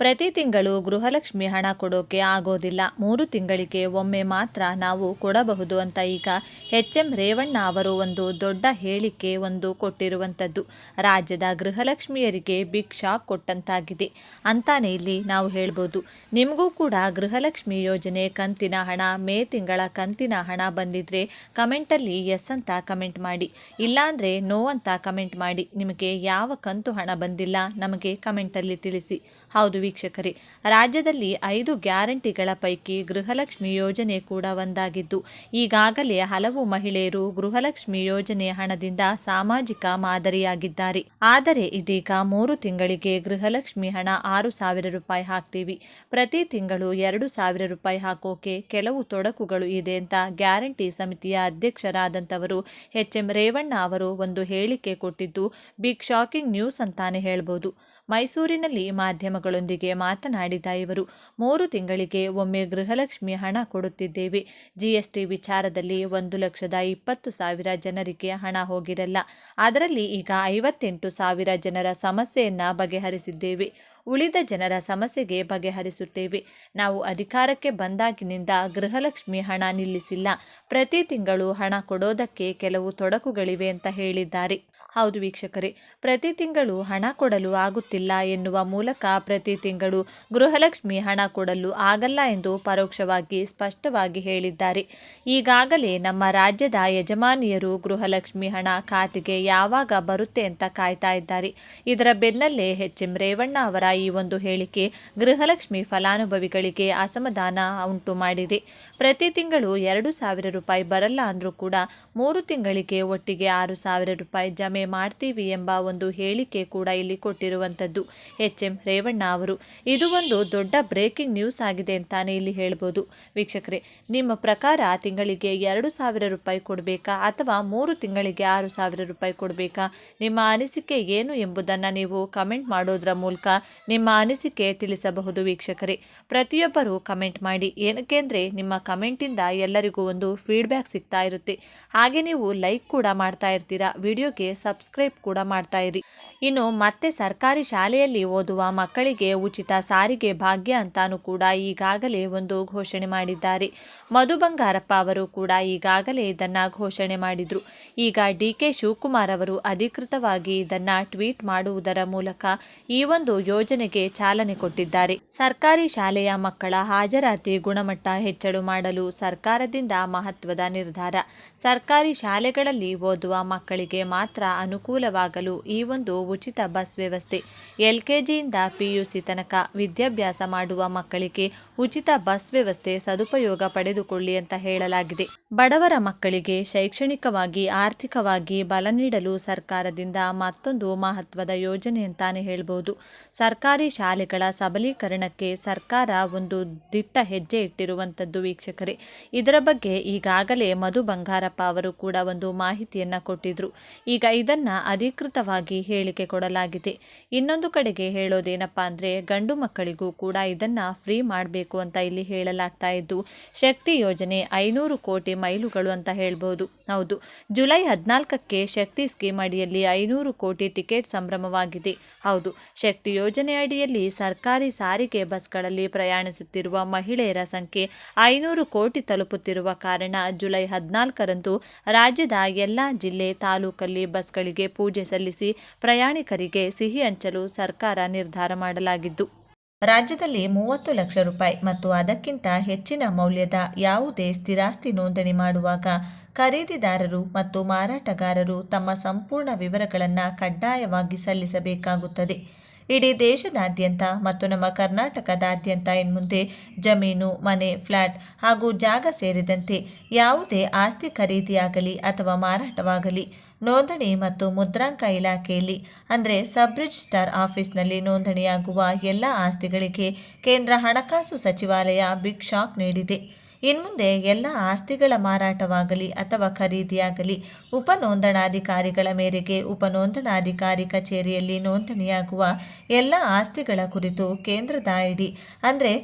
ಪ್ರತಿ ತಿಂಗಳು ಗೃಹಲಕ್ಷ್ಮಿ ಹಣ ಕೊಡೋಕೆ ಆಗೋದಿಲ್ಲ. ಮೂರು ತಿಂಗಳಿಗೆ ಒಮ್ಮೆ ಮಾತ್ರ ನಾವು ಕೊಡಬಹುದು ಅಂತ ಈಗ ಎಚ್ ಎಂ ರೇವಣ್ಣ ಅವರು ಒಂದು ದೊಡ್ಡ ಹೇಳಿಕೆ ಒಂದು ಕೊಟ್ಟಿರುವಂಥದ್ದು ರಾಜ್ಯದ ಗೃಹಲಕ್ಷ್ಮಿಯರಿಗೆ ಬಿಗ್ ಶಾಕ್ ಕೊಟ್ಟಂತಾಗಿದೆ. ಅಂತಾನೆ ಇಲ್ಲಿ ನಾವು ಹೇಳ್ಬೋದು. ನಿಮಗೂ ಕೂಡ ಗೃಹಲಕ್ಷ್ಮಿ ಯೋಜನೆ ಕಂತಿನ ಹಣ, ಮೇ ತಿಂಗಳ ಕಂತಿನ ಹಣ ಬಂದಿದ್ರೆ ಕಮೆಂಟಲ್ಲಿ ಎಸ್ ಅಂತ ಕಮೆಂಟ್ ಮಾಡಿ. ಇಲ್ಲಾಂದ್ರೆ ನೋ ಅಂತ ಕಮೆಂಟ್ ಮಾಡಿ. ನಿಮಗೆ ಯಾವ ಕಂತು ಹಣ ಬಂದಿಲ್ಲ ನಮಗೆ ಕಮೆಂಟಲ್ಲಿ ತಿಳಿಸಿ. ಹೌದು ವೀಕ್ಷಕರೇ, ರಾಜ್ಯದಲ್ಲಿ ಐದು ಗ್ಯಾರಂಟಿಗಳ ಪೈಕಿ ಗೃಹಲಕ್ಷ್ಮಿ ಯೋಜನೆ ಕೂಡ ಒಂದಾಗಿದ್ದು, ಈಗಾಗಲೇ ಹಲವು ಮಹಿಳೆಯರು ಗೃಹಲಕ್ಷ್ಮಿ ಯೋಜನೆ ಹಣದಿಂದ ಸಾಮಾಜಿಕ ಮಾದರಿಯಾಗಿದ್ದಾರೆ. ಆದರೆ ಇದೀಗ ಮೂರು ತಿಂಗಳಿಗೆ ಗೃಹಲಕ್ಷ್ಮಿ ಹಣ ಆರು ಸಾವಿರ ರೂಪಾಯಿ ಹಾಕ್ತೀವಿ. ಪ್ರತಿ ತಿಂಗಳು ಎರಡು ಸಾವಿರ ರೂಪಾಯಿ ಹಾಕೋಕೆ ಕೆಲವು ತೊಡಕುಗಳು ಇದೆ ಅಂತ ಗ್ಯಾರಂಟಿ ಸಮಿತಿಯ ಅಧ್ಯಕ್ಷರಾದಂಥವರು ಎಚ್ ಎಂ ರೇವಣ್ಣ ಅವರು ಒಂದು ಹೇಳಿಕೆ ಕೊಟ್ಟಿದ್ದು, ಬಿಗ್ ಶಾಕಿಂಗ್ ನ್ಯೂಸ್ ಅಂತಾನೆ ಹೇಳ್ಬೋದು. ಮೈಸೂರಿನಲ್ಲಿ ಮಾಧ್ಯಮಗಳೊಂದಿಗೆ ಮಾತನಾಡಿದ ಇವರು, ಮೂರು ತಿಂಗಳಿಗೆ ಒಮ್ಮೆ ಗೃಹಲಕ್ಷ್ಮಿ ಹಣ ಕೊಡುತ್ತಿದ್ದೇವೆ. ಜಿಎಸ್ಟಿ ವಿಚಾರದಲ್ಲಿ ಒಂದು ಲಕ್ಷದ ಇಪ್ಪತ್ತು ಸಾವಿರ ಜನರಿಗೆ ಹಣ ಹೋಗಿರಲ್ಲ. ಅದರಲ್ಲಿ ಈಗ ಐವತ್ತೆಂಟು ಸಾವಿರ ಜನರ ಸಮಸ್ಯೆಯನ್ನು ಬಗೆಹರಿಸಿದ್ದೇವೆ. ಉಳಿದ ಜನರ ಸಮಸ್ಯೆಗೆ ಬಗೆಹರಿಸುತ್ತೇವೆ. ನಾವು ಅಧಿಕಾರಕ್ಕೆ ಬಂದಾಗಿನಿಂದ ಗೃಹಲಕ್ಷ್ಮಿ ಹಣ ನಿಲ್ಲಿಸಿಲ್ಲ. ಪ್ರತಿ ತಿಂಗಳು ಹಣ ಕೊಡೋದಕ್ಕೆ ಕೆಲವು ತೊಡಕುಗಳಿವೆ ಅಂತ ಹೇಳಿದ್ದಾರೆ. ಹೌದು ವೀಕ್ಷಕರೇ, ಪ್ರತಿ ತಿಂಗಳು ಹಣ ಕೊಡಲು ಆಗುತ್ತಿಲ್ಲ ಎನ್ನುವ ಮೂಲಕ ಪ್ರತಿ ತಿಂಗಳು ಗೃಹಲಕ್ಷ್ಮಿ ಹಣ ಕೊಡಲು ಆಗಲ್ಲ ಎಂದು ಪರೋಕ್ಷವಾಗಿ ಸ್ಪಷ್ಟವಾಗಿ ಹೇಳಿದ್ದಾರೆ. ಈಗಾಗಲೇ ನಮ್ಮ ರಾಜ್ಯದ ಯಜಮಾನಿಯರು ಗೃಹಲಕ್ಷ್ಮಿ ಹಣ ಖಾತೆಗೆ ಯಾವಾಗ ಬರುತ್ತೆ ಅಂತ ಕಾಯ್ತಾ ಇದ್ದಾರೆ. ಇದರ ಬೆನ್ನಲ್ಲೇ ಎಚ್ ಎಂ ರೇವಣ್ಣ ಅವರ ಈ ಒಂದು ಹೇಳಿಕೆ ಗೃಹಲಕ್ಷ್ಮಿ ಫಲಾನುಭವಿಗಳಿಗೆ ಅಸಮಾಧಾನ ಉಂಟು ಮಾಡಿದೆ. ಪ್ರತಿ ತಿಂಗಳು ಎರಡು ಸಾವಿರ ರೂಪಾಯಿ ಬರಲ್ಲ ಅಂದರೂ ಕೂಡ ಮೂರು ತಿಂಗಳಿಗೆ ಒಟ್ಟಿಗೆ ಆರು ಸಾವಿರ ರೂಪಾಯಿ ಜಮೆ ಮಾಡ್ತೀವಿ ಎಂಬ ಒಂದು ಹೇಳಿಕೆ ಕೂಡ ಇಲ್ಲಿ ಕೊಟ್ಟಿರುವಂಥದ್ದು. ಎಚ್ ಎಂ ರೇವಣ್ಣ ಅವರು, ಇದು ಒಂದು ದೊಡ್ಡ ಬ್ರೇಕಿಂಗ್ ನ್ಯೂಸ್ ಆಗಿದೆ ಅಂತಾನೆ ಇಲ್ಲಿ ಹೇಳ್ಬೋದು. ವೀಕ್ಷಕರೇ, ನಿಮ್ಮ ಪ್ರಕಾರ ತಿಂಗಳಿಗೆ ಎರಡು ಸಾವಿರ ರೂಪಾಯಿ ಕೊಡಬೇಕಾ ಅಥವಾ ಮೂರು ತಿಂಗಳಿಗೆ ಆರು ಸಾವಿರ ರೂಪಾಯಿ ಕೊಡಬೇಕಾ? ನಿಮ್ಮ ಅನಿಸಿಕೆ ಏನು ಎಂಬುದನ್ನು ನೀವು ಕಮೆಂಟ್ ಮಾಡೋದ್ರ ಮೂಲಕ ನಿಮ್ಮ ಅನಿಸಿಕೆ ತಿಳಿಸಬಹುದು ವೀಕ್ಷಕರೇ. ಪ್ರತಿಯೊಬ್ಬರು ಕಮೆಂಟ್ ಮಾಡಿ. ಏನಕ್ಕೆಂದರೆ ನಿಮ್ಮ ಕಮೆಂಟಿಂದ ಎಲ್ಲರಿಗೂ ಒಂದು ಫೀಡ್ಬ್ಯಾಕ್ ಸಿಗ್ತಾ ಇರುತ್ತೆ. ಹಾಗೆ ನೀವು ಲೈಕ್ ಕೂಡ ಮಾಡ್ತಾ ಇರ್ತೀರಾ. ವಿಡಿಯೋಗೆ ಸಬ್ಸ್ಕ್ರೈಬ್ ಕೂಡ ಮಾಡ್ತಾ ಇರಿ. ಇನ್ನು ಮತ್ತೆ ಸರ್ಕಾರಿ ಶಾಲೆಯಲ್ಲಿ ಓದುವ ಮಕ್ಕಳಿಗೆ ಉಚಿತ ಸಾರಿಗೆ ಭಾಗ್ಯ ಅಂತಾನೂ ಕೂಡ ಈಗಾಗಲೇ ಒಂದು ಘೋಷಣೆ ಮಾಡಿದ್ದಾರೆ. ಮಧು ಬಂಗಾರಪ್ಪ ಅವರು ಕೂಡ ಈಗಾಗಲೇ ಇದನ್ನು ಘೋಷಣೆ ಮಾಡಿದರು. ಈಗ ಡಿ ಕೆ ಶಿವಕುಮಾರ್ ಅವರು ಅಧಿಕೃತವಾಗಿ ಇದನ್ನು ಟ್ವೀಟ್ ಮಾಡುವುದರ ಮೂಲಕ ಈ ಒಂದು ಯೋಜನೆಗೆ ಚಾಲನೆ ಕೊಟ್ಟಿದ್ದಾರೆ. ಸರ್ಕಾರಿ ಶಾಲೆಯ ಮಕ್ಕಳ ಹಾಜರಾತಿ ಗುಣಮಟ್ಟ ಹೆಚ್ಚಳು ಮಾಡಲು ಸರ್ಕಾರದಿಂದ ಮಹತ್ವದ ನಿರ್ಧಾರ. ಸರ್ಕಾರಿ ಶಾಲೆಗಳಲ್ಲಿ ಓದುವ ಮಕ್ಕಳಿಗೆ ಮಾತ್ರ ಅನುಕೂಲವಾಗಲು ಈ ಒಂದು ಉಚಿತ ಬಸ್ ವ್ಯವಸ್ಥೆ. ಎಲ್ಕೆಜಿಯಿಂದ ಪಿಯುಸಿ ತನಕ ವಿದ್ಯಾಭ್ಯಾಸ ಮಾಡುವ ಮಕ್ಕಳಿಗೆ ಉಚಿತ ಬಸ್ ವ್ಯವಸ್ಥೆ ಸದುಪಯೋಗ ಪಡೆದುಕೊಳ್ಳಿ ಅಂತ ಹೇಳಲಾಗಿದೆ. ಬಡವರ ಮಕ್ಕಳಿಗೆ ಶೈಕ್ಷಣಿಕವಾಗಿ, ಆರ್ಥಿಕವಾಗಿ ಬಲ ನೀಡಲು ಸರ್ಕಾರದಿಂದ ಮತ್ತೊಂದು ಮಹತ್ವದ ಯೋಜನೆ ಅಂತಾನೆ ಹೇಳ್ಬೋದು. ಸರ್ಕಾರಿ ಶಾಲೆಗಳ ಸಬಲೀಕರಣಕ್ಕೆ ಸರ್ಕಾರ ಒಂದು ದಿಟ್ಟ ಹೆಜ್ಜೆ ಇಟ್ಟಿರುವಂಥದ್ದು ವೀಕ್ಷಕರೇ. ಇದರ ಬಗ್ಗೆ ಈಗಾಗಲೇ ಮಧು ಬಂಗಾರಪ್ಪ ಅವರು ಕೂಡ ಒಂದು ಮಾಹಿತಿಯನ್ನು ಕೊಟ್ಟಿದ್ರು. ಈಗ ಇದನ್ನು ಅಧಿಕೃತವಾಗಿ ಹೇಳಿಕೆ ಕೊಡಲಾಗಿದೆ. ಇನ್ನೊಂದು ಕಡೆಗೆ ಹೇಳೋದೇನಪ್ಪ ಅಂದರೆ, ಗಂಡು ಮಕ್ಕಳಿಗೂ ಕೂಡ ಇದನ್ನು ಫ್ರೀ ಮಾಡಬೇಕು ಅಂತ ಇಲ್ಲಿ ಹೇಳಲಾಗ್ತಾ ಇದ್ದು, ಶಕ್ತಿ ಯೋಜನೆ ಐನೂರು ಕೋಟಿ ಮೈಲುಗಳು ಅಂತ ಹೇಳ್ಬೋದು. ಹೌದು, ಜುಲೈ ಹದಿನಾಲ್ಕಕ್ಕೆ ಶಕ್ತಿ ಸ್ಕೀಮ್ ಅಡಿಯಲ್ಲಿ ಐನೂರು ಕೋಟಿ ಟಿಕೆಟ್ ಸಂಭ್ರಮವಾಗಿದೆ. ಹೌದು, ಶಕ್ತಿ ಯೋಜನೆ ಅಡಿಯಲ್ಲಿ ಸರ್ಕಾರಿ ಸಾರಿಗೆ ಬಸ್ಗಳಲ್ಲಿ ಪ್ರಯಾಣಿಸುತ್ತಿರುವ ಮಹಿಳೆಯರ ಸಂಖ್ಯೆ ಐನೂರು ಕೋಟಿ ತಲುಪುತ್ತಿರುವ ಕಾರಣ ಜುಲೈ ಹದಿನಾಲ್ಕರಂದು ರಾಜ್ಯದ ಎಲ್ಲ ಜಿಲ್ಲೆ ತಾಲೂಕಲ್ಲಿ ಬಸ್ಗಳಿಗೆ ಪೂಜೆ ಸಲ್ಲಿಸಿ ಪ್ರಯಾಣಿಕರಿಗೆ ಸಿಹಿ ಹಂಚಲು ಸರ್ಕಾರ ನಿರ್ಧಾರ ಮಾಡಲಾಗಿದ್ದು, ರಾಜ್ಯದಲ್ಲಿ ಮೂವತ್ತು ಲಕ್ಷ ರೂಪಾಯಿ ಮತ್ತು ಅದಕ್ಕಿಂತ ಹೆಚ್ಚಿನ ಮೌಲ್ಯದ ಯಾವುದೇ ಸ್ಥಿರಾಸ್ತಿ ನೋಂದಣಿ ಮಾಡುವಾಗ ಖರೀದಿದಾರರು ಮತ್ತು ಮಾರಾಟಗಾರರು ತಮ್ಮ ಸಂಪೂರ್ಣ ವಿವರಗಳನ್ನು ಕಡ್ಡಾಯವಾಗಿ ಸಲ್ಲಿಸಬೇಕಾಗುತ್ತದೆ. ಇಡೀ ದೇಶದಾದ್ಯಂತ ಮತ್ತು ನಮ್ಮ ಕರ್ನಾಟಕದಾದ್ಯಂತ ಇನ್ಮುಂದೆ ಜಮೀನು, ಮನೆ ಫ್ಲ್ಯಾಟ್ ಹಾಗೂ ಜಾಗ ಸೇರಿದಂತೆ ಯಾವುದೇ ಆಸ್ತಿ ಖರೀದಿಯಾಗಲಿ ಅಥವಾ ಮಾರಾಟವಾಗಲಿ, ನೋಂದಣಿ ಮತ್ತು ಮುದ್ರಾಂಕ ಇಲಾಖೆಯಲ್ಲಿ, ಅಂದರೆ ಸಬ್ ರಿಜಿಸ್ಟ್ರಾರ್ ಆಫೀಸ್ನಲ್ಲಿ ನೋಂದಣಿಯಾಗುವ ಎಲ್ಲ ಆಸ್ತಿಗಳಿಗೆ ಕೇಂದ್ರ ಹಣಕಾಸು ಸಚಿವಾಲಯ ಬಿಗ್ ಶಾಕ್ ನೀಡಿದೆ. ಇನ್ಮುಂದೆ ಎಲ್ಲ ಆಸ್ತಿಗಳ ಮಾರಾಟವಾಗಲಿ ಅಥವಾ ಖರೀದಿಯಾಗಲಿ ಉಪನೋಂದಣಾಧಿಕಾರಿಗಳ ಮೇರೆಗೆ ಉಪನೋಂದಣಾಧಿಕಾರಿ ಕಚೇರಿಯಲ್ಲಿ ನೋಂದಣಿಯಾಗುವ ಎಲ್ಲ ಆಸ್ತಿಗಳ ಕುರಿತು ಕೇಂದ್ರದ ಐಡಿ, ಅಂದರೆ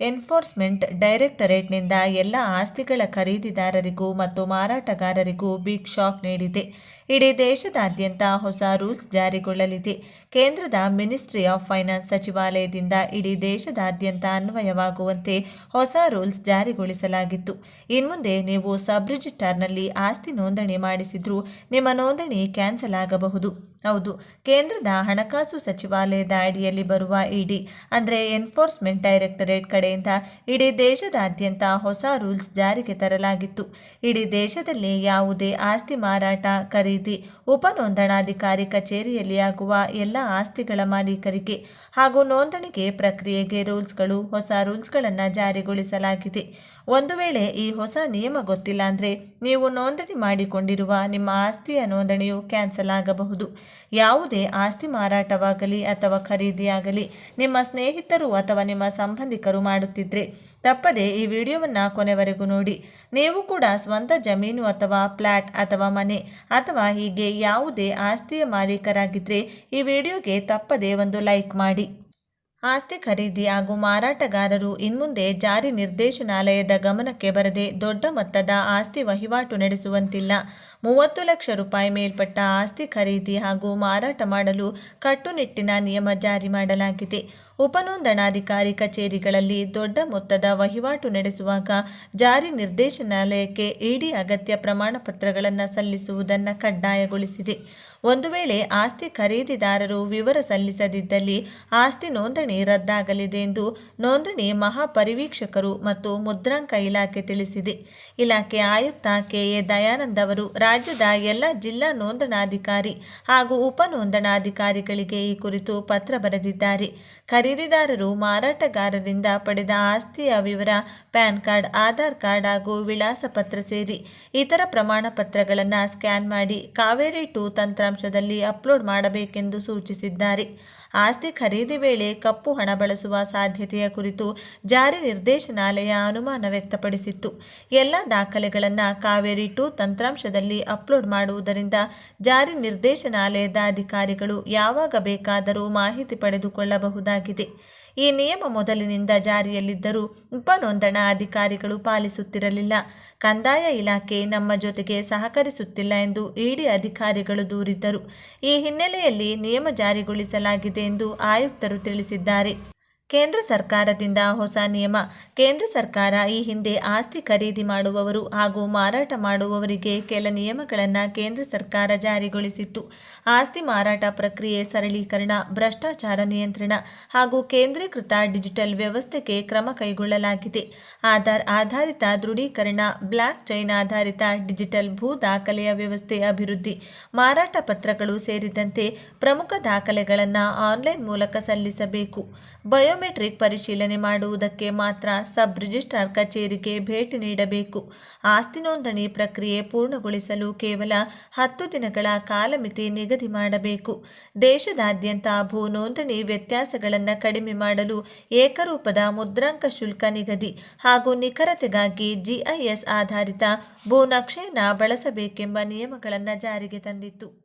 ಎನ್ಫೋರ್ಸ್ಮೆಂಟ್ ಡೈರೆಕ್ಟರೇಟ್ನಿಂದ ಎಲ್ಲ ಆಸ್ತಿಗಳ ಖರೀದಿದಾರರಿಗೂ ಮತ್ತು ಮಾರಾಟಗಾರರಿಗೂ ಬಿಗ್ ಶಾಕ್ ನೀಡಿದೆ. ಇಡೀ ದೇಶದಾದ್ಯಂತ ಹೊಸ ರೂಲ್ಸ್ ಜಾರಿಗೊಳ್ಳಲಿದೆ. ಕೇಂದ್ರದ ಮಿನಿಸ್ಟ್ರಿ ಆಫ್ ಫೈನಾನ್ಸ್ ಸಚಿವಾಲಯದಿಂದ ಇಡೀ ದೇಶದಾದ್ಯಂತ ಅನ್ವಯವಾಗುವಂತೆ ಹೊಸ ರೂಲ್ಸ್ ಜಾರಿಗೊಳಿಸಲಾಗಿತ್ತು. ಇನ್ಮುಂದೆ ನೀವು ಸಬ್ ರಿಜಿಸ್ಟಾರ್ನಲ್ಲಿ ಆಸ್ತಿ ನೋಂದಣಿ ಮಾಡಿಸಿದ್ರೂ ನಿಮ್ಮ ನೋಂದಣಿ ಕ್ಯಾನ್ಸಲ್ ಆಗಬಹುದು. ಹೌದು, ಕೇಂದ್ರದ ಹಣಕಾಸು ಸಚಿವಾಲಯದ ಅಡಿಯಲ್ಲಿ ಬರುವ ಇಡಿ, ಅಂದರೆ ಎನ್ಫೋರ್ಸ್ಮೆಂಟ್ ಡೈರೆಕ್ಟರೇಟ್ ಕಡೆಯಿಂದ ಇಡೀ ದೇಶದಾದ್ಯಂತ ಹೊಸ ರೂಲ್ಸ್ ಜಾರಿಗೆ ತರಲಾಗಿತ್ತು. ಇಡೀ ದೇಶದಲ್ಲಿ ಯಾವುದೇ ಆಸ್ತಿ ಮಾರಾಟ, ಖರೀದಿ ಉಪನೋಂದಣಾಧಿಕಾರಿ ಕಚೇರಿಯಲ್ಲಿ ಆಗುವ ಎಲ್ಲ ಆಸ್ತಿಗಳ ಮಾಲೀಕರಿಗೆ ಹಾಗೂ ನೋಂದಣಿಗೆ ಪ್ರಕ್ರಿಯೆಗೆ ರೂಲ್ಸ್ಗಳು, ಹೊಸ ರೂಲ್ಸ್ಗಳನ್ನು ಜಾರಿಗೊಳಿಸಲಾಗಿದೆ. ಒಂದು ವೇಳೆ ಈ ಹೊಸ ನಿಯಮ ಗೊತ್ತಿಲ್ಲ ಅಂದರೆ ನೀವು ನೋಂದಣಿ ಮಾಡಿಕೊಂಡಿರುವ ನಿಮ್ಮ ಆಸ್ತಿಯ ನೋಂದಣಿಯು ಕ್ಯಾನ್ಸಲ್ ಆಗಬಹುದು. ಯಾವುದೇ ಆಸ್ತಿ ಮಾರಾಟವಾಗಲಿ ಅಥವಾ ಖರೀದಿಯಾಗಲಿ, ನಿಮ್ಮ ಸ್ನೇಹಿತರು ಅಥವಾ ನಿಮ್ಮ ಸಂಬಂಧಿಕರು ಮಾಡುತ್ತಿದ್ದರೆ ತಪ್ಪದೆ ಈ ವಿಡಿಯೋವನ್ನು ಕೊನೆವರೆಗೂ ನೋಡಿ. ನೀವು ಕೂಡ ಸ್ವಂತ ಜಮೀನು ಅಥವಾ ಫ್ಲ್ಯಾಟ್ ಅಥವಾ ಮನೆ ಅಥವಾ ಹೀಗೆ ಯಾವುದೇ ಆಸ್ತಿಯ ಮಾಲೀಕರಾಗಿದ್ದರೆ ಈ ವಿಡಿಯೋಗೆ ತಪ್ಪದೆ ಒಂದು ಲೈಕ್ ಮಾಡಿ. ಆಸ್ತಿ ಖರೀದಿ ಹಾಗೂ ಮಾರಾಟಗಾರರು ಇನ್ಮುಂದೆ ಜಾರಿ ನಿರ್ದೇಶನಾಲಯದ ಗಮನಕ್ಕೆ ಬರದೆ ದೊಡ್ಡ ಮೊತ್ತದ ಆಸ್ತಿ ವಹಿವಾಟು ನಡೆಸುವಂತಿಲ್ಲ. ಮೂವತ್ತು ಲಕ್ಷ ರೂಪಾಯಿ ಮೇಲ್ಪಟ್ಟ ಆಸ್ತಿ ಖರೀದಿ ಹಾಗೂ ಮಾರಾಟ ಮಾಡಲು ಕಟ್ಟುನಿಟ್ಟಿನ ನಿಯಮ ಜಾರಿ ಮಾಡಲಾಗಿದೆ. ಉಪನೋಂದಣಾಧಿಕಾರಿ ಕಚೇರಿಗಳಲ್ಲಿ ದೊಡ್ಡ ಮೊತ್ತದ ವಹಿವಾಟು ನಡೆಸುವಾಗ ಜಾರಿ ನಿರ್ದೇಶನಾಲಯಕ್ಕೆ ಇಡಿ ಅಗತ್ಯ ಪ್ರಮಾಣ ಪತ್ರಗಳನ್ನು ಸಲ್ಲಿಸುವುದನ್ನು ಕಡ್ಡಾಯಗೊಳಿಸಿದೆ. ಒಂದು ವೇಳೆ ಆಸ್ತಿ ಖರೀದಿದಾರರು ವಿವರ ಸಲ್ಲಿಸದಿದ್ದಲ್ಲಿ ಆಸ್ತಿ ನೋಂದಣಿ ರದ್ದಾಗಲಿದೆ ಎಂದು ನೋಂದಣಿ ಮಹಾಪರಿವೀಕ್ಷಕರು ಮತ್ತು ಮುದ್ರಾಂಕ ಇಲಾಖೆ ತಿಳಿಸಿದೆ. ಇಲಾಖೆ ಆಯುಕ್ತ ಕೆಎ ದಯಾನಂದ್ ಅವರು ರಾಜ್ಯದ ಎಲ್ಲ ಜಿಲ್ಲಾ ನೋಂದಣಾಧಿಕಾರಿ ಹಾಗೂ ಉಪ ನೋಂದಣಾಧಿಕಾರಿಗಳಿಗೆ ಈ ಕುರಿತು ಪತ್ರ ಬರೆದಿದ್ದಾರೆ. ಖರೀದಿದಾರರು ಮಾರಾಟಗಾರರಿಂದ ಪಡೆದ ಆಸ್ತಿಯ ವಿವರ, ಪ್ಯಾನ್ ಕಾರ್ಡ್, ಆಧಾರ್ ಕಾರ್ಡ್ ಹಾಗೂ ವಿಳಾಸ ಪತ್ರ ಸೇರಿ ಇತರ ಪ್ರಮಾಣ ಪತ್ರಗಳನ್ನು ಸ್ಕ್ಯಾನ್ ಮಾಡಿ ಕಾವೇರಿ ಟು ತಂತ್ರಾಂಶದಲ್ಲಿ ಅಪ್ಲೋಡ್ ಮಾಡಬೇಕೆಂದು ಸೂಚಿಸಿದ್ದಾರೆ. ಆಸ್ತಿ ಖರೀದಿ ವೇಳೆ ಕಪ್ಪು ಹಣ ಬಳಸುವ ಸಾಧ್ಯತೆಯ ಕುರಿತು ಜಾರಿ ನಿರ್ದೇಶನಾಲಯ ಅನುಮಾನ ವ್ಯಕ್ತಪಡಿಸಿತ್ತು. ಎಲ್ಲ ದಾಖಲೆಗಳನ್ನು ಕಾವೇರಿ ಟು ತಂತ್ರಾಂಶದಲ್ಲಿ ಅಪ್ಲೋಡ್ ಮಾಡುವುದರಿಂದ ಜಾರಿ ನಿರ್ದೇಶನಾಲಯದ ಅಧಿಕಾರಿಗಳು ಯಾವಾಗ ಬೇಕಾದರೂ ಮಾಹಿತಿ ಪಡೆದುಕೊಳ್ಳಬಹುದಾಗಿದೆ. ಈ ನಿಯಮ ಮೊದಲಿನಿಂದ ಜಾರಿಯಲ್ಲಿದ್ದರೂ ಉಪನೋಂದಣಾ ಅಧಿಕಾರಿಗಳು ಪಾಲಿಸುತ್ತಿರಲಿಲ್ಲ. ಕಂದಾಯ ಇಲಾಖೆ ನಮ್ಮ ಜೊತೆಗೆ ಸಹಕರಿಸುತ್ತಿಲ್ಲ ಎಂದು ಇಡಿ ಅಧಿಕಾರಿಗಳು ದೂರಿದ್ದರು. ಈ ಹಿನ್ನೆಲೆಯಲ್ಲಿ ನಿಯಮ ಜಾರಿಗೊಳಿಸಲಾಗಿದೆ ಎಂದು ಆಯುಕ್ತರು ತಿಳಿಸಿದ್ದಾರೆ. ಕೇಂದ್ರ ಸರ್ಕಾರದಿಂದ ಹೊಸ ನಿಯಮ. ಕೇಂದ್ರ ಸರ್ಕಾರ ಈ ಹಿಂದೆ ಆಸ್ತಿ ಖರೀದಿ ಮಾಡುವವರು ಹಾಗೂ ಮಾರಾಟ ಮಾಡುವವರಿಗೆ ಕೆಲ ನಿಯಮಗಳನ್ನು ಕೇಂದ್ರ ಸರ್ಕಾರ ಜಾರಿಗೊಳಿಸಿತ್ತು. ಆಸ್ತಿ ಮಾರಾಟ ಪ್ರಕ್ರಿಯೆ ಸರಳೀಕರಣ, ಭ್ರಷ್ಟಾಚಾರ ನಿಯಂತ್ರಣ ಹಾಗೂ ಕೇಂದ್ರೀಕೃತ ಡಿಜಿಟಲ್ ವ್ಯವಸ್ಥೆಗೆ ಕ್ರಮ ಕೈಗೊಳ್ಳಲಾಗಿದೆ. ಆಧಾರ್ ಆಧಾರಿತ ದೃಢೀಕರಣ, ಬ್ಲಾಕ್ ಚೈನ್ ಆಧಾರಿತ ಡಿಜಿಟಲ್ ಭೂ ದಾಖಲೆಯ ವ್ಯವಸ್ಥೆ ಅಭಿವೃದ್ಧಿ, ಮಾರಾಟ ಪತ್ರಗಳು ಸೇರಿದಂತೆ ಪ್ರಮುಖ ದಾಖಲೆಗಳನ್ನು ಆನ್ಲೈನ್ ಮೂಲಕ ಸಲ್ಲಿಸಬೇಕು. ಬಯೋಮೆಟ್ರಿಕ್ ಪರಿಶೀಲನೆ ಮಾಡುವುದಕ್ಕೆ ಮಾತ್ರ ಸಬ್ ರಿಜಿಸ್ಟ್ರಾರ್ ಕಚೇರಿಗೆ ಭೇಟಿ ನೀಡಬೇಕು. ಆಸ್ತಿ ನೋಂದಣಿ ಪ್ರಕ್ರಿಯೆ ಪೂರ್ಣಗೊಳಿಸಲು ಕೇವಲ ಹತ್ತು ದಿನಗಳ ಕಾಲಮಿತಿ ನಿಗದಿ ಮಾಡಬೇಕು. ದೇಶದಾದ್ಯಂತ ಭೂ ನೋಂದಣಿ ವ್ಯತ್ಯಾಸಗಳನ್ನು ಕಡಿಮೆ ಮಾಡಲು ಏಕರೂಪದ ಮುದ್ರಾಂಕ ಶುಲ್ಕ ನಿಗದಿ ಹಾಗೂ ನಿಖರತೆಗಾಗಿ ಜಿಐಎಸ್ ಆಧಾರಿತ ಭೂ ನಕ್ಷೆಯನ್ನು ಬಳಸಬೇಕೆಂಬ ನಿಯಮಗಳನ್ನು ಜಾರಿಗೆ ತಂದಿತ್ತು.